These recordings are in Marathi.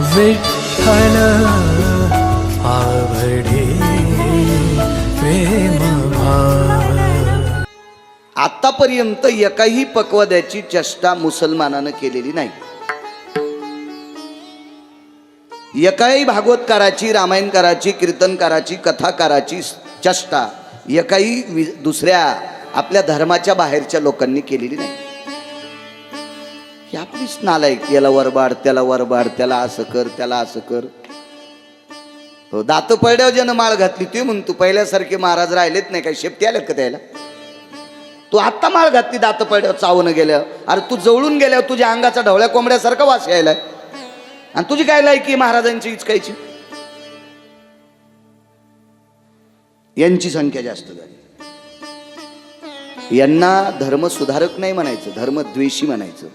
विठ्ठल आवडे प्रेम आतापर्यंत एकाही पकवाद्याची चेष्टा मुसलमानानं केलेली नाही. एकाही भागवतकाराची रामायणकाराची कीर्तनकाराची कथाकाराची चेष्टा एकाही दुसऱ्या आपल्या धर्माच्या बाहेरच्या लोकांनी केलेली नाही. ही आपलीच नालायक याला वरबाड त्याला वरबाड त्याला असं कर त्याला असं कर. हो दात पडल्यावर ज्यानं माळ घातली ते म्हणतो पहिल्यासारखे महाराज राहिलेत नाही काय शेपटी आल्यात का त्याला? तू आत्ता माळ घातली दात पडल्यावर चावून गेल्या अरे तू जवळून गेल्यावर तुझ्या अंगाचा ढवळ्या कोंबड्यासारखा वास यायलाय. आणि तुझी काय लायकी महाराजांची इचकायची? यांची संख्या जास्त झाली. यांना धर्म सुधारक नाही म्हणायचं धर्मद्वेषी म्हणायचं.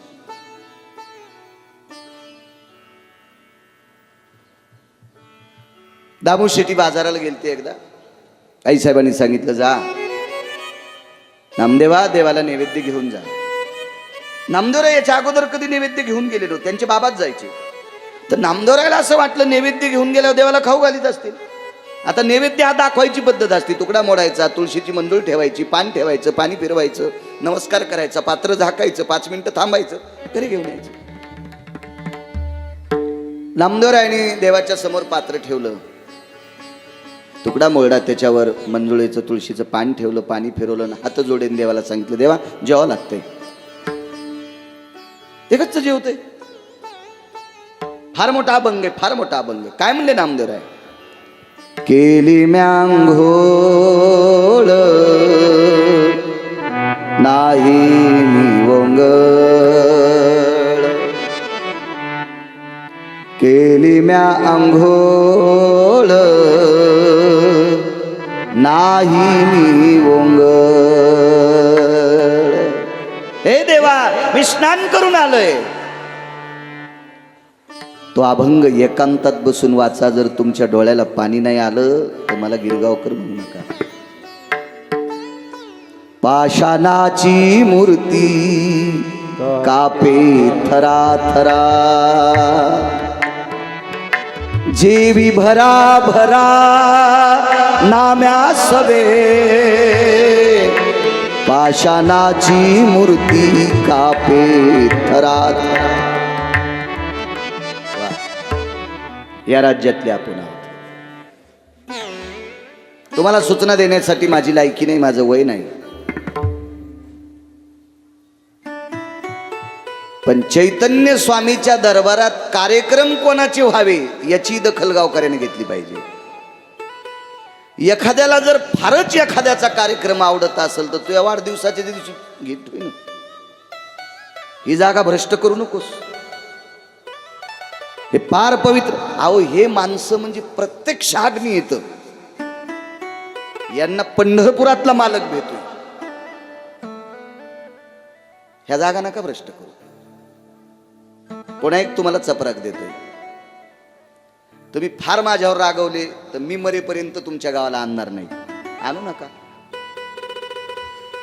दामू शेट्टी बाजाराला गेलते एकदा. आई साहेबांनी सांगितलं जा. नामदेवा देवाला नैवेद्य घेऊन जा. नामदेवरा याच्या अगोदर कधी नैवेद्य घेऊन गेलेलो त्यांचे बाबाच जायचे. तर नामदेवरायला असं वाटलं नैवेद्य घेऊन गेल्यावर देवाला खाऊ घालीत असतील. आता नैवेद्य हा दाखवायची पद्धत असते. तुकडा मोडायचा तुळशीची मंजूळ ठेवायची पान ठेवायचं पाणी फिरवायचं नमस्कार करायचा पात्र झाकायचं पाच मिनिटं थांबायचं तरी घेऊन यायचं. नामदेवरायने देवाच्या समोर पात्र ठेवलं. तुकडा मोडा त्याच्यावर मंजुळेचं तुळशीचं पान ठेवलं पाणी फिरवलं आणि हात जोडेन देवाला सांगितलं देवा जेवा लागतंय. ते कच्च जेवतंय फार मोठा अभंग आहे फार मोठा अभंग आहे. काय म्हणले नामदेव आहे केली म्यांघोळ नाही मी वंगळ. केली म्या अंघोळ नाही मी ओंग हे देवा मी स्नान करून आलोय. तो अभंग एकांतात बसून वाचा जर तुमच्या डोळ्याला पाणी नाही आलं तर मला गिरगावकर म्हणू नका. पाषाणाची मूर्ती कापे थरा थरा जेवी भरा भरा नाम्या सवे. पाषाणाची मूर्ती कापे थरात या राज्यातले आपण आहोत. तुम्हाला सूचना देण्यासाठी माझी लायकी नाही माझं वय नाही. पण चैतन्य स्वामीच्या दरबारात कार्यक्रम कोणाचे व्हावे याची दखल गावकऱ्याने घेतली पाहिजे. एखाद्याला जर फारच एखाद्याचा कार्यक्रम आवडत असेल तर तुझ्या वाढदिवसाच्या दिवशी घेतोय ना. ही जागा भ्रष्ट करू नकोस. हे फार पवित्र अहो हे माणसं म्हणजे प्रत्यक्ष अग्नी येतं. यांना पंढरपुरातला मालक भेटतो ह्या जागा नका भ्रष्ट करू. पुन्हा एक तुम्हाला चपराक देतोय. तुम्ही फार माझ्यावर रागवले तर मी मरेपर्यंत तुमच्या गावाला आणणार नाही. आणू नका.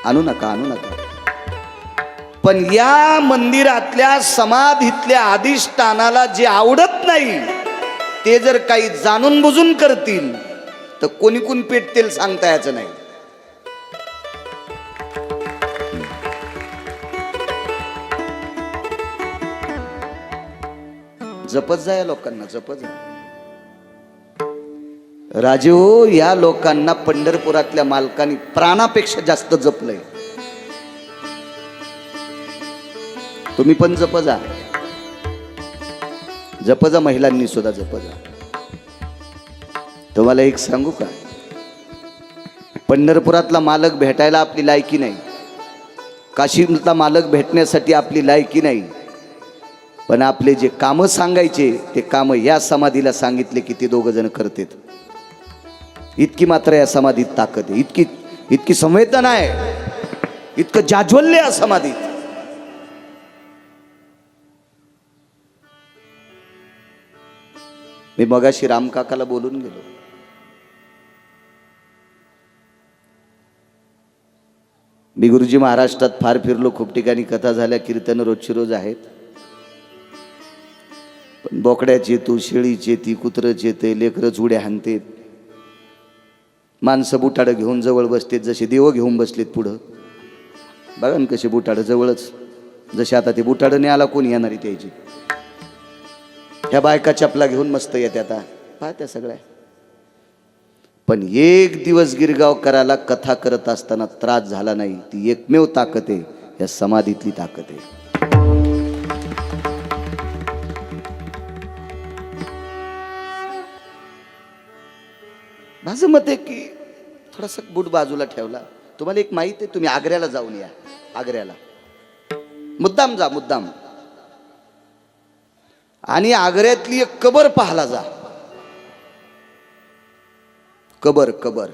आणू नका आणू नका. पण या मंदिरातल्या समाधीतल्या अधिष्ठानाला जे आवडत नाही ते जर काही जाणून बुजून करतील तर कोणी कोण पेटतील सांगता याचं नाही. जपत जा या लोकांना जपत जा. राजे या लोकांना पंढरपुरातल्या मालकांनी प्राणापेक्षा जास्त जपलंय. तुम्ही पण जप जा. जप जा महिलांनी सुद्धा जप जा. तुम्हाला एक सांगू का? पंढरपुरातला मालक भेटायला आपली लायकी नाही. काशीतला मालक भेटण्यासाठी आपली लायकी नाही. पण आपले जे कामं सांगायचे ते कामं या समाधीला सांगितले की ते दोघं जण करतात. इतकी मात्र या समाधीत ताकद आहे. इतकी इतकी संवेदना आहे. इतकं जाज्वल्य या समाधीत. मी मगाशी रामकाकाला बोलून गेलो. मी गुरुजी महाराष्ट्रात फार फिरलो खूप ठिकाणी कथा झाल्या कीर्तन रोजची रोज आहेत. पण बोकड्याचे येतो शेळीचे ती कुत्रचे ते लेकरं उड्या हाणतेत. माणसं बुटाडं घेऊन जवळ बसतेत जसे देव घेऊन बसलेत पुढं. बघा ना कसे बुटाडं जवळच. जसे आता ते बुटाडं नाही आला कोणी येणारी त्याची? ह्या बायका चपला घेऊन मस्त येते आता. पाहत्या सगळ्या. पण एक दिवस गिरगाव करायला कथा करत असताना त्रास झाला नाही. ती एकमेव ताकद आहे या समाधीतली ताकद आहे. माझं मत आहे की थोडासा बूट बाजूला ठेवला. तुम्हाला एक माहिती आहे तुम्ही आग्र्याला जाऊन या. आग्र्याला. मुद्दाम जा मुद्दाम. आणि आग्र्यातली एक कबर पाहला जा. कबर कबर.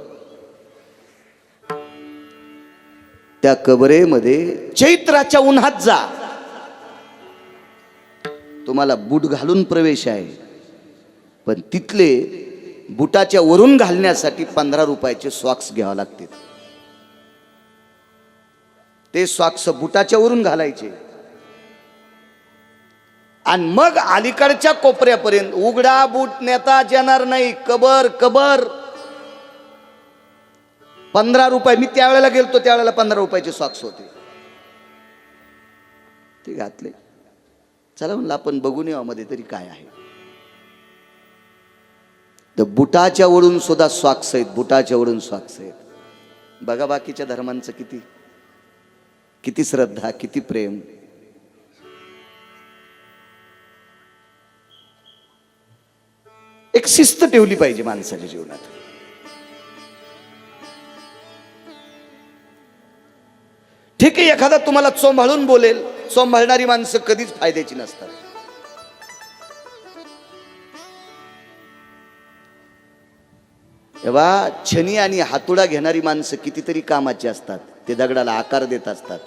त्या कबरेमध्ये चैत्राच्या उन्हात जा. तुम्हाला बूट घालून प्रवेश आहे. पण तिथले बुटाच्या वरून घालण्यासाठी पंधरा रुपयाचे सॉक्स घ्यावे लागतील. ते सॉक्स बुटाच्या वरून घालायचे. आणि मग अलीकडच्या कोपऱ्यापर्यंत उघडा बूट नेता येणार नाही कबर कबर. पंधरा रुपये मी त्यावेळेला गेलतो त्यावेळेला पंधरा रुपयाचे सॉक्स होते. ते घातले. चला म्हणलं आपण बघून येऊ मध्ये तरी काय आहे. तर बुटाच्या वरून सुद्धा स्वाक्ष आहेत बुटाच्या वरून स्वाक्ष आहेत. बघा बाकीच्या धर्मांचं किती किती श्रद्धा किती प्रेम. एक शिस्त ठेवली पाहिजे माणसाच्या जीवनात. ठीक आहे एखादा तुम्हाला चोंभाळून बोलेल. चोंभाळणारी माणसं कधीच फायद्याची नसतात. तेव्हा छनी आणि हातोडा घेणारी माणसं कितीतरी कामाची असतात. ते दगडाला आकार देत असतात.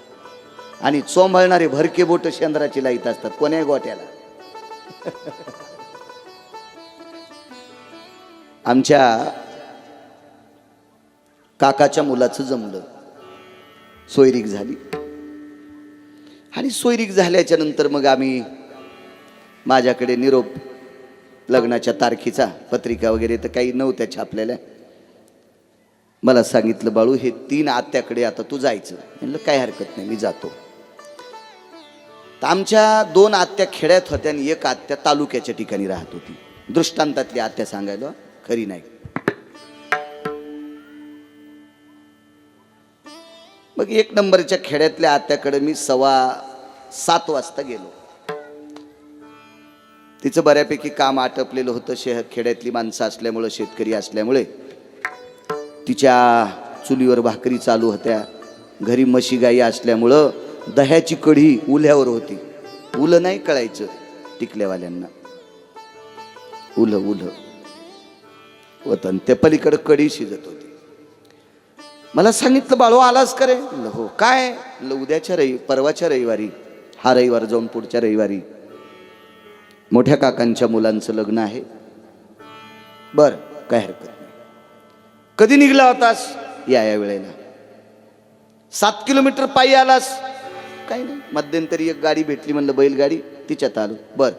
आणि चोंभाळणारे भरके बोट शेंद्राची लाईत असतात. कोण्या गोट्याला? आमच्या काकाच्या मुलाचं जमलं. सोयरीक झाली. आणि सोयरीक झाल्याच्यानंतर मग आम्ही माझ्याकडे निरोप लग्नाच्या तारखेचा पत्रिका वगैरे तर काही नव्हत्या छापलेल्या. मला सांगितलं बाळू हे तीन आत्याकडे आता तू जायचं. म्हणलं काय हरकत नाही मी जातो. तर आमच्या दोन आत्या खेड्यात होत्या आणि एक आत्या तालुक्याच्या ठिकाणी राहत होती. दृष्टांतातली आत्या सांगायला खरी नाही. मग एक नंबरच्या खेड्यातल्या आत्याकडे मी सव्वा सात वाजता गेलो. तिचं बऱ्यापैकी काम आटपलेलं होतं. शहर खेड्यातली माणसं असल्यामुळं शेतकरी असल्यामुळे. तिच्या चुलीवर भाकरी चालू होत्या. घरी म्हशी गाई असल्यामुळं दह्याची कढी उल्यावर होती. उलं नाही कळायचं टिकल्यावाल्यांना. उलं उलं. वतन त्या पलीकडं कढी शिजत होती. मला सांगितलं बाळू आलास करे हो. काय? उद्याच्या रवि परवाच्या रविवारी. हा रविवार जाऊन पुढच्या रविवारी. मोठ्या काकांच्या मुलांचं लग्न आहे. बर काय हरकत नाही. कधी निघला होतास? या या वेळेला. सात किलोमीटर पायी आलास? काही नाही. मध्यंतरी एक गाडी भेटली म्हणलं बैलगाडी तिच्यात आलो. बर.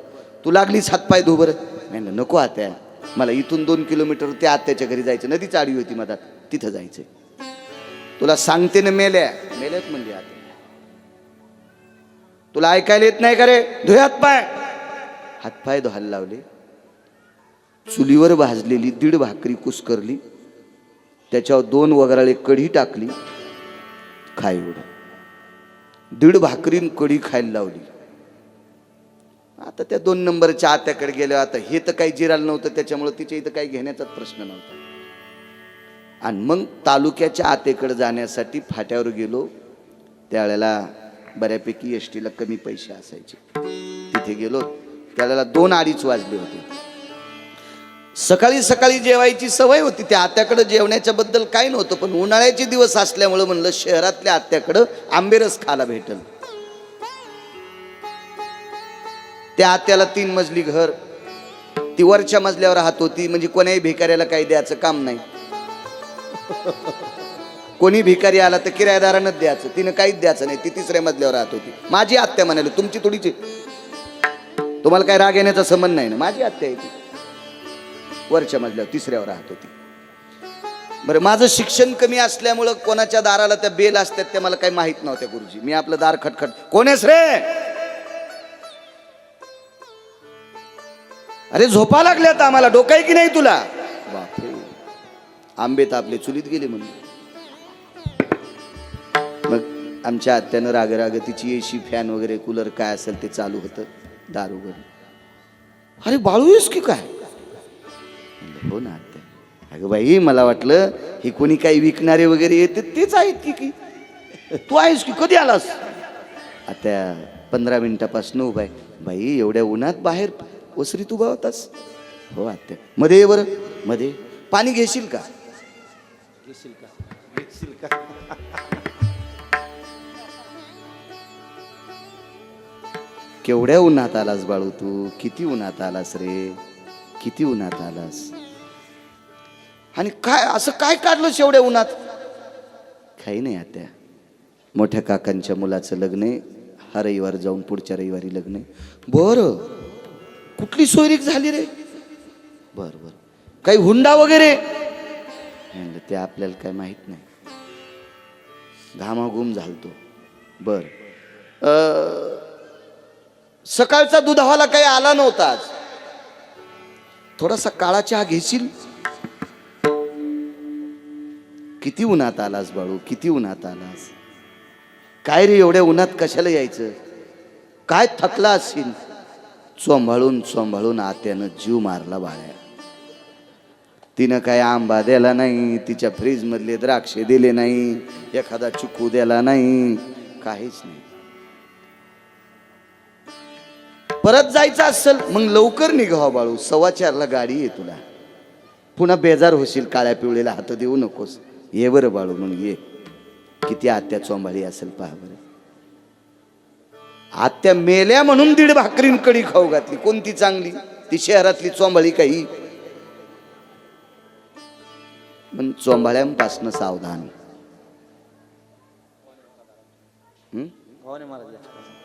तू लागलीच हातपाय धुबर बरं. म्हणलं नको आत्या. मला इथून दोन किलोमीटर त्या आत्याच्या घरी जायचं. नदीच आडी होती मधात. तिथं जायचंय. तुला सांगते ना मेल्या. मेल्यात म्हणजे आता तुला ऐकायला येत नाही का रे? धुय हातपाय हातपाय धुवायला लावले. चुलीवर भाजलेली दीड भाकरी कुसकरली. त्याच्यावर दोन वगराळे कढी टाकली खाय एवढं दीड भाकरीन कढी खायला लावली. आता त्या दोन नंबरच्या आत्याकडे गेल्या आता हे तर काही जिरायला नव्हतं त्याच्यामुळे तिच्या इथं काही घेण्याचाच प्रश्न नव्हता. आणि मग तालुक्याच्या आतेकडे जाण्यासाठी फाट्यावर गेलो. त्यावेळेला बऱ्यापैकी एस टीला कमी पैसे असायचे. तिथे गेलो. त्यावेळेला दोन अडीच वाजले होते. सकाळी सकाळी जेवायची सवय होती. त्या आत्याकडं जेवण्याच्या बद्दल काही नव्हतं पण उन्हाळ्याचे दिवस असल्यामुळं म्हणलं शहरातल्या आत्याकडं आंबेरस खायला भेटल. त्या आत्याला तीन मजली घर ती वरच्या मजल्यावर राहत होती म्हणजे कोणाही भिकाऱ्याला काही द्यायचं काम नाही. कोणी भिकारी आला तर किरायदारानंच द्यायचं तिनं काहीच द्यायचं नाही ती तिसऱ्या मजल्यावर राहत होती. माझी आत्या म्हणाली तुमची थोडीची तुम्हाला काय राग येण्याचा संबंध नाही ना माझी आत्या आहे ती. वरच्या मजल्यावर तिसऱ्यावर राहत होती. बरं माझं शिक्षण कमी असल्यामुळं कोणाच्या दाराला त्या बेल असतात त्या मला काही माहीत नव्हत्या गुरुजी. मी आपलं दार खटखट कोण आहेस रे? अरे झोपा लागल्यात आम्हाला. डोकं आहे की नाही तुला? बापरे. आंबे तापले चुलीत गेले म्हणून. मग आमच्या आत्यानं रागराग राग तिची एसी फॅन वगैरे कूलर काय असेल ते चालू होतं दार वगैरे अरे बाळू की काय? हो ना आत्या. अगं बाई मला वाटलं हे कोणी काही विकणारे वगैरे येते तेच आहेत की की. तू आहेस की कधी आलास? आता पंधरा मिनिटापासून उभा आहे. बाई एवढ्या उन्हात बाहेर ओसरी तू होतास? हो आत्या. मध्ये ये बरं. मध्ये. पाणी घेशील का? केवढ्या उन्हात आलास बाळू तू? किती उन्हात आलास रे? किती उन्हात आलास? आणि काय असं काय काढलंस एवढ्या उन्हात? काही नाही आत्या. मोठ्या काकांच्या मुलाचं लग्न आहे. हा रविवार जाऊन पुढच्या रविवारी लग्न आहे. बरं. कुठली सोयरीक झाली रे? बरं बरं. काही हुंडा वगैरे? म्हणलं ते आपल्याला काय माहीत नाही. घामाघूम झालतो. बर. सकाळचा दुधावाला काही आला नव्हता आज? थोडासा काळा चहा घेशील? किती उन्हात आलास बाळू किती उन्हात आलास? काय रे एवढ्या उन्हात कशाला यायचं? काय थकला असशील? चोंभाळून चोंभाळून आत्यानं जीव मारला बाळ्या. तिनं काय आंबा दिला नाही तिच्या फ्रीज मधले द्राक्षे दिले नाही एखादा चिकू दिला नाही काहीच नाही. परत जायचं असेल मग लवकर निघावा हो बाळू. सव्वा चारला गाडी आहे तुला. पुन्हा बेजार होशील काळ्या पिवळीला हात देऊ नकोस. ये बरं बाळू मग ये. किती आत्या चोंबाळी असेल पहा बरं. आत्या मेल्या म्हणून दीड भाकरीन कडी खाऊ घातली. कोणती चांगली? ती शहरातली चोंबाळी काही. पण चोंबाळ्यांपासनं सावधान. हं?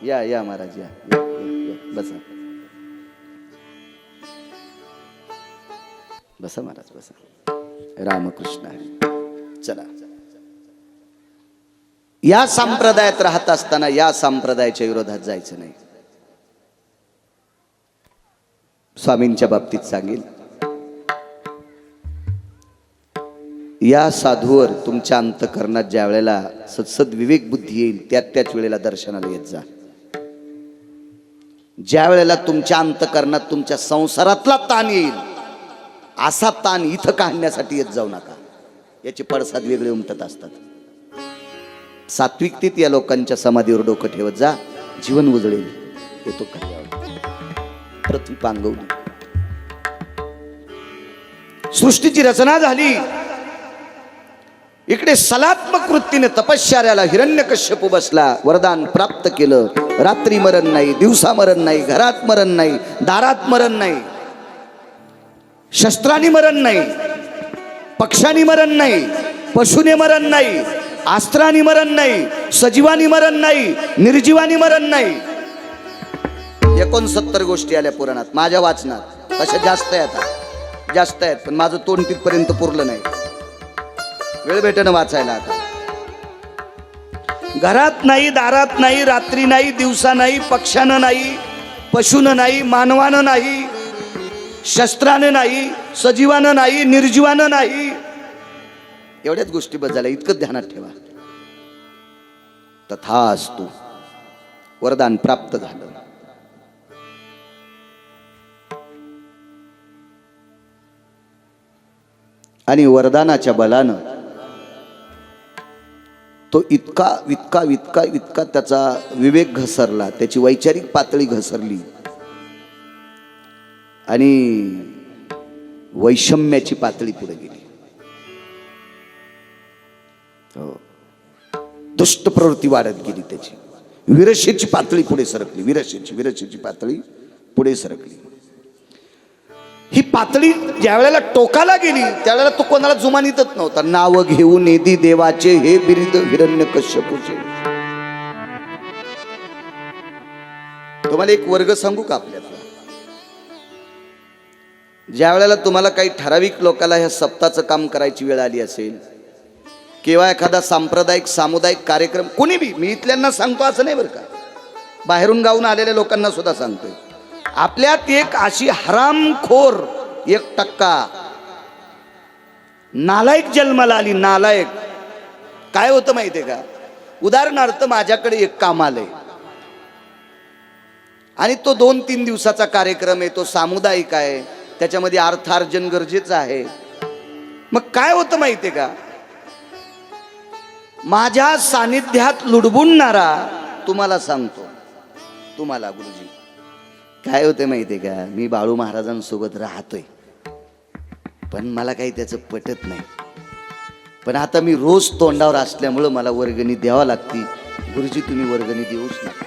या या महाराज या या, या, या. बसा. बसा महाराज बसा. रामकृष्ण चला. या संप्रदायात राहत असताना या संप्रदायाच्या विरोधात जायचं नाही. स्वामींच्या बाबतीत सांगेल. या साधूवर तुमच्या अंतकरणात ज्या वेळेला सत्सद विवेक बुद्धी येईल त्या त्याच वेळेला दर्शनाला येत जा. ज्या वेळेला तुमच्या अंतकरणात तुमच्या संसारातला ताण येईल असा ताण इथं काढण्यासाठी येत जाऊ नका. याचे पडसाद वेगळे उमटत असतात. सात्विकतेत या लोकांच्या समाधीवर डोकं ठेवत जा. जीवन उजळेल. येतो पृथ्वी पांगवली. सृष्टीची रचना झाली. इकडे सलात्मक वृत्तीने तपश्चर्याला हिरण्यकश्यपू बसला वरदान प्राप्त केलं. रात्री मरण नाही दिवसा मरण नाही घरात मरण नाही दारात मरण नाही शस्त्राने मरण नाही पक्षाने मरण नाही पशुने मरण नाही अस्त्राने मरण नाही सजीवानी मरण नाही निर्जीवानी मरण नाही. एकोणसत्तर गोष्टी आल्या पुराणात माझ्या वाचनात. अशा जास्त आहेत. आता जास्त आहेत पण माझं तोंड तिथपर्यंत पुरलं नाही. वेळ भेटेनं वाचायला आता. घरात नाही दारात नाही रात्री नाही दिवसा नाही पक्षानं नाही पशुनं नाही मानवानं नाही शस्त्रानं नाही सजीवानं नाही निर्जीवानं नाही. एवढ्याच गोष्टी बदलायला इतकं ध्यानात ठेवा. तथा असतो वरदान प्राप्त झालं. आणि वरदानाच्या बलानं तो इतका इतका इतका इतका त्याचा विवेक घसरला त्याची वैचारिक पातळी घसरली. आणि वैषम्याची पातळी पुढे गेली. हो. दुष्ट प्रवृत्ती वाढत गेली त्याची. विरशेची पातळी पुढे सरकली. विरशेची विरशेची पातळी पुढे सरकली. ही पातळी ज्या वेळेला टोकाला गेली त्यावेळेला तो कोणाला जुमानीतच नव्हता. नाव घेऊन नेदी देवाचे हे बिरिद हिरण्य कश्यपूचे. तुम्हाला एक वर्ग सांगू का आपल्याला? ज्या वेळेला तुम्हाला काही ठराविक लोकांना ह्या सप्ताचं काम करायची वेळ आली असेल किंवा एखादा सांप्रदायिक सामुदायिक कार्यक्रम कोणी बी मी इथल्यांना सांगतो असं नाही बरं का. बाहेरून गाऊन आलेल्या लोकांना सुद्धा सांगतोय. आपल्यात एक अशी हरामखोर एक टक्का. नालायक जन्माला आली नालायक. काय होतं माहितीये का? उदाहरणार्थ माझ्याकडे एक काम आलंय आणि तो दोन तीन दिवसाचा कार्यक्रम आहे तो सामुदायिक आहे त्याच्यामध्ये अर्थार्जन गरजेचं आहे. मग काय होतं माहितीये का? माझ्या सानिध्यात लुडबुडणारा तुम्हाला सांगतो. तुम्हाला गुरुजी. काय होते माहितीये का? मी बाळू महाराजांसोबत राहतोय. पण मला काही त्याचं पटत नाही. पण आता मी रोज तोंडावर असल्यामुळं मला वर्गणी द्यावा लागती. गुरुजी तुम्ही वर्गणी देऊच नका.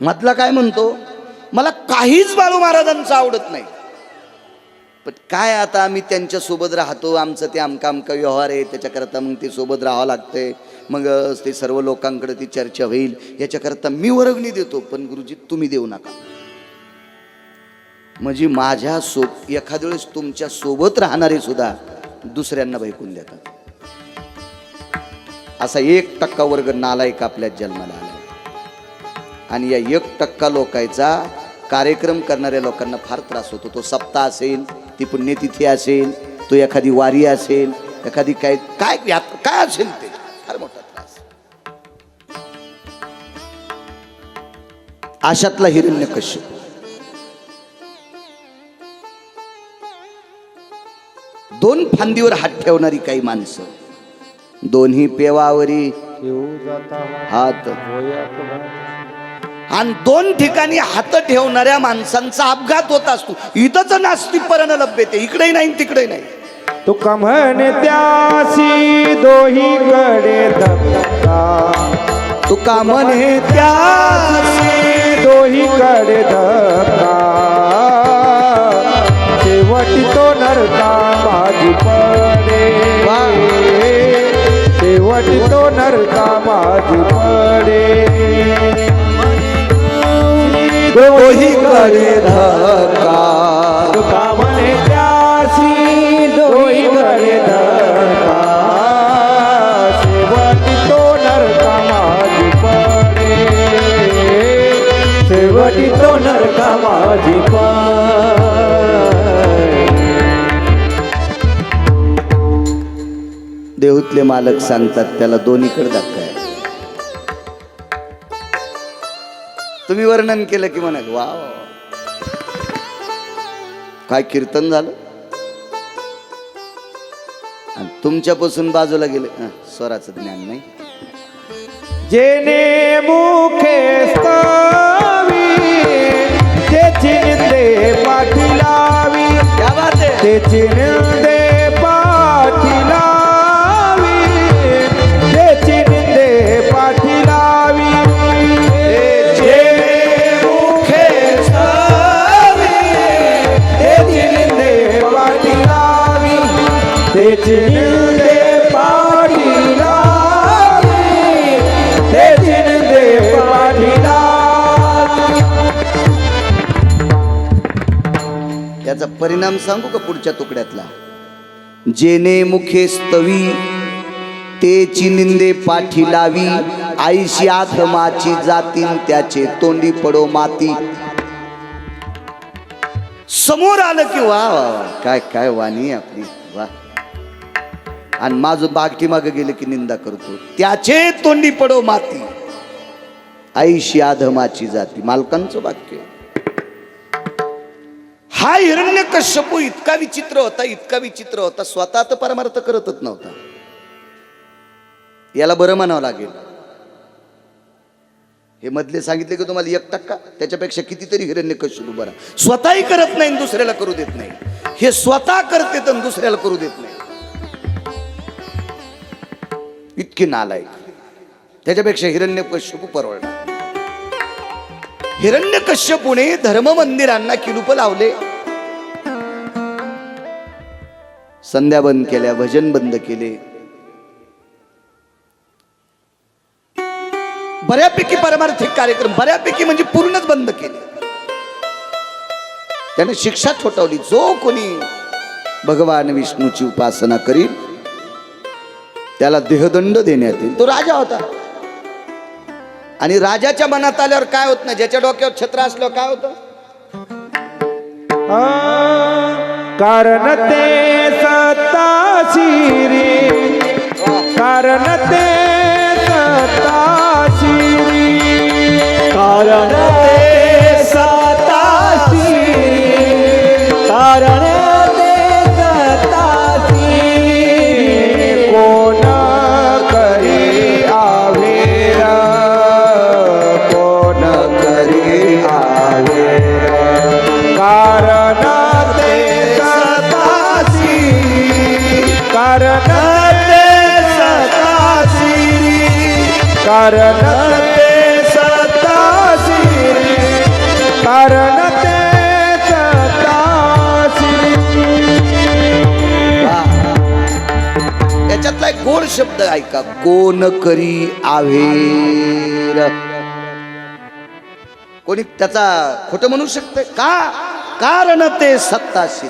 मधला काय म्हणतो? मला काहीच बाळू महाराजांचं आवडत नाही. पण काय आता आम्ही त्यांच्यासोबत राहतो? आमचं ते आमका आमका व्यवहार आहे? त्याच्याकरता मग ते सोबत राहावं लागतंय. मग ते सर्व लोकांकडे ती चर्चा होईल. याच्याकरता मी वर्गणी देतो पण गुरुजी तुम्ही देऊ नका. म्हणजे माझ्या सो एखाद्या वेळेस तुमच्यासोबत राहणारे सुद्धा दुसऱ्यांना भैकून देतात. असा एक टक्का वर्ग नालायक आपल्या जन्माला आला आणि या एक टक्का लोकांचा कार्यक्रम करणाऱ्या लोकांना फार त्रास होतो. तो सप्ताह असेल ती पुण्यतिथी असेल तो एखादी वारी असेल एखादी काय काय काय असेल ते फार मोठा त्रास. अशातला हिरण्य दोन फांदीवर हात ठेवणारी काही माणसं. दोन्ही पेवावरी हात. आणि दोन ठिकाणी हात ठेवणाऱ्या माणसांचा अपघात होत असतो. इथंच नास्तिकपणानं लभ्यते इकडेही नाही तिकडे नाही. तुका म्हणे त्यासी दोहीकडे धक्का. तुका म्हणे त्या दोहीकडे धक्का. शेवटी तो नरका माझी पडे. शेवटी तो नरका माझी पडे. धक्का. तुका म्हणे त्यासी दोहीकडे धक्का. शेवटी तो नरका माझी पडे. शेवटी तो नरका माझी पडे. देऊतले मालक सांगतात त्याला दोन्हीकडे धक्का तुम्ही वर्णन केलं की म्हणा वा. काय कीर्तन झालं? आणि तुमच्यापासून बाजूला गेले. स्वराचं ज्ञान नाही. जेने मुखे निंदे पाठी लावी क्या बात त्याचा परिणाम सांगू का पुढच्या तुकड्यातला? जेने मुखे स्तवी तेची निंदे पाठी लावी आईशी आधमाची जातीन त्याचे तोंडी पडो माती. समोर आलं की वा वा वा काय काय वाणी आपली वा. आणि माझं बागटी मागे गेलं की निंदा करतो. त्याचे तोंडी पडो माती. आईशी आधमाची जाती. मालकांचं वाक्य हा हिरण्य कश्यपू इतका विचित्र होता इतका विचित्र होता स्वतः तर परमार्थ करतच नव्हता. याला बरं म्हणावं लागेल. हे मधले सांगितले की तुम्हाला एक टक्का? त्याच्यापेक्षा कितीतरी हिरण्य कश्यपू बरा स्वतःही करत नाही दुसऱ्याला करू देत नाही. हे स्वतः करते तर दुसऱ्याला करू देत नाही. इतकी नालायक. त्याच्यापेक्षा हिरण्य कश्यपू परवडणार. हिरण्य कश्यपुने धर्म मंदिरांना किलूप लावले. संध्या बंद केल्या भजन बंद केले. बऱ्यापैकी परमार्थिक कार्यक्रम बऱ्यापैकी म्हणजे पूर्णच बंद केले. त्याने शिक्षा ठोठावली जो कोणी भगवान विष्णूची उपासना करील त्याला देहदंड देण्यात येईल. तो राजा होता. आणि राजाच्या मनात आल्यावर काय होत नाही ज्याच्या डोक्यावर छत्र असल्यावर काय होत? कारण ते सताशी रे कारण ते सताशी रे कारण ते सताशी कारण ते शब्द ऐका. कोण करी आवेर? कोणी त्याचा खोट म्हणू शकते का? कारण ते सत्ताश्री.